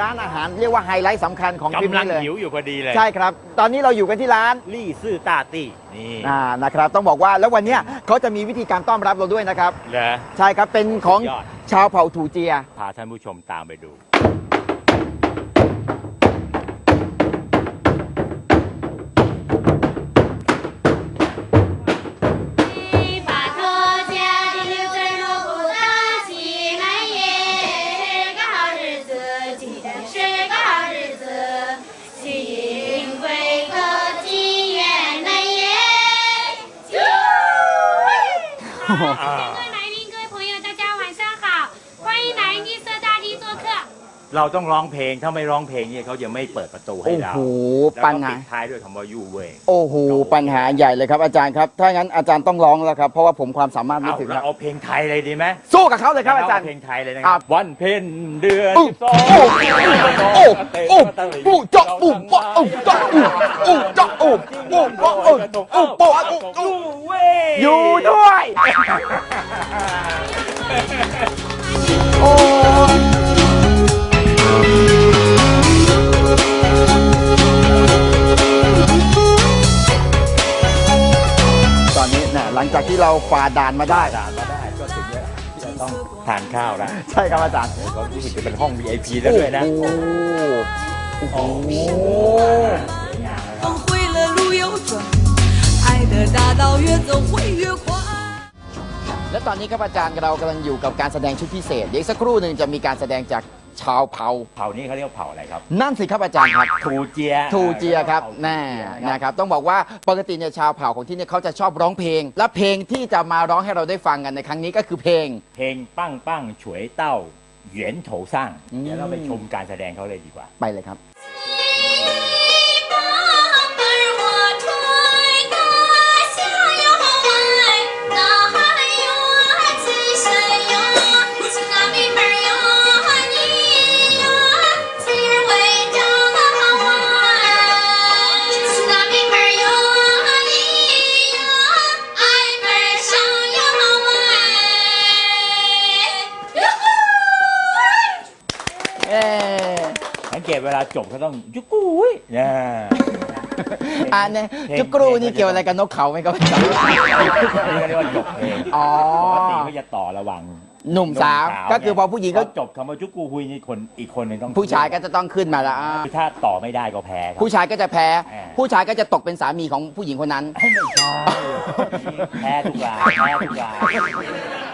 ร้านอาหารเรียกว่าไฮไลท์สำคัญของทริปกำลังนี้เลยหิวอยู่พอดีเลยใช่ครับ ตอนนี้เราอยู่กันที่ร้านลี่ซื่อตาตี้นี่อ่านะครับต้องบอกว่าแล้ววันเนี้ยเขาจะมีวิธีการต้อนรับเราด้วยนะครับ เหรอ ใช่ครับเป็นของสุดยอด ชาวเผ่าถูเจีย พาท่านผู้ชมตามไปดู 好，各位来宾、各位朋友，大家晚上好，欢迎来绿色大地做客。 เราต้องร้องเพลง ถ้าไม่ร้องเพลงเนี่ยเขาจะไม่เปิดประตูให้ โอ้ เรา โห แล้ว ปั ก็ ญหา ปิดท้ายด้วยคำว่ายูเวย โอ้โหปัญหาใหญ่เลยครับอาจารย์ครับ ถ้างั้นอาจารย์ต้องร้องแล้วครับ เพราะว่าผมความสามารถไม่ เอา ถึงค เรา รับ เอาเพลงไทยเลยดีไหม สู้กับเขาเลยครับอาจารย์ เเพลงไทยเลยนะ ค ค รั รับ บ วันเพ็ญเดือน อู้ สิบสอง โอ้โอ้โอ้ปูเจาะปูปะอู้เจาะอู้อู้เจ าะอู้ปูปะอู้อู้ปะอู้อู้เว้ยอยู่ด้วย โอ้ตอนนี้นะหลังจากที่เราฝ่าด่านมาได้ ด่านมาได้ก็ถึงเวลาที่จะต้องทานข้าวแล้วใช่ครับอาจารย์ก็รู้สึกจะเป็นห้อง VIP แล้วด้วยนะ โอ้โห และตอนนี้ครับอาจารย์เรากำลังอยู่กับการแสดงชุดพิเศษเดี๋ยวอีกสักครู่หนึ่งจะมีการแสดงจากชาวเผ่า เผ่านี้เขาเรียกว่าเผ่าอะไรครับนั่นสิครับอาจารย์ครับ ทูเจียทูเจียครับเผ่าแน่ทูเจียนะครับ ต้องบอกว่าปกติเนี่ยชาวเผ่าของที่เนี่ยเขาจะชอบร้องเพลง และเพลงที่จะมาร้องให้เราได้ฟังกันในครั้งนี้ก็คือเพลง เพลงปั้งปั้งฉวยเต้าเหวียนโถสร้างอืมเดี๋ยวเราไปชมการแสดงเขาเลยดีกว่า ไปเลยครับ เกตเวลาจบเขาต้องยุกกุ้ยเนี่ยอันนี้จุกรูนี่เกี่ยวอะไรกับนกเขาไหมครับอาจารย์นี่เขาเรียกว่าจบเพลงอ๋อปกติเขาจะต่อระหว่างหนุ่มสาวก็คือพอผู้หญิงก็ก็จบคำว่าจุกกูฮุยนี่คนอีกคนหนึงต้องผู้ชายก็จะต้องขึ้นมาแล้วอ่าคือถ้าต่อไม่ได้ก็แพ้ครับผู้ชายก็จะแพ้แหมผู้ชายก็จะตกเป็นสามีของผู้หญิงคนนั้นไม่ใช่แพ้ทุกรายแพ้ทุกราย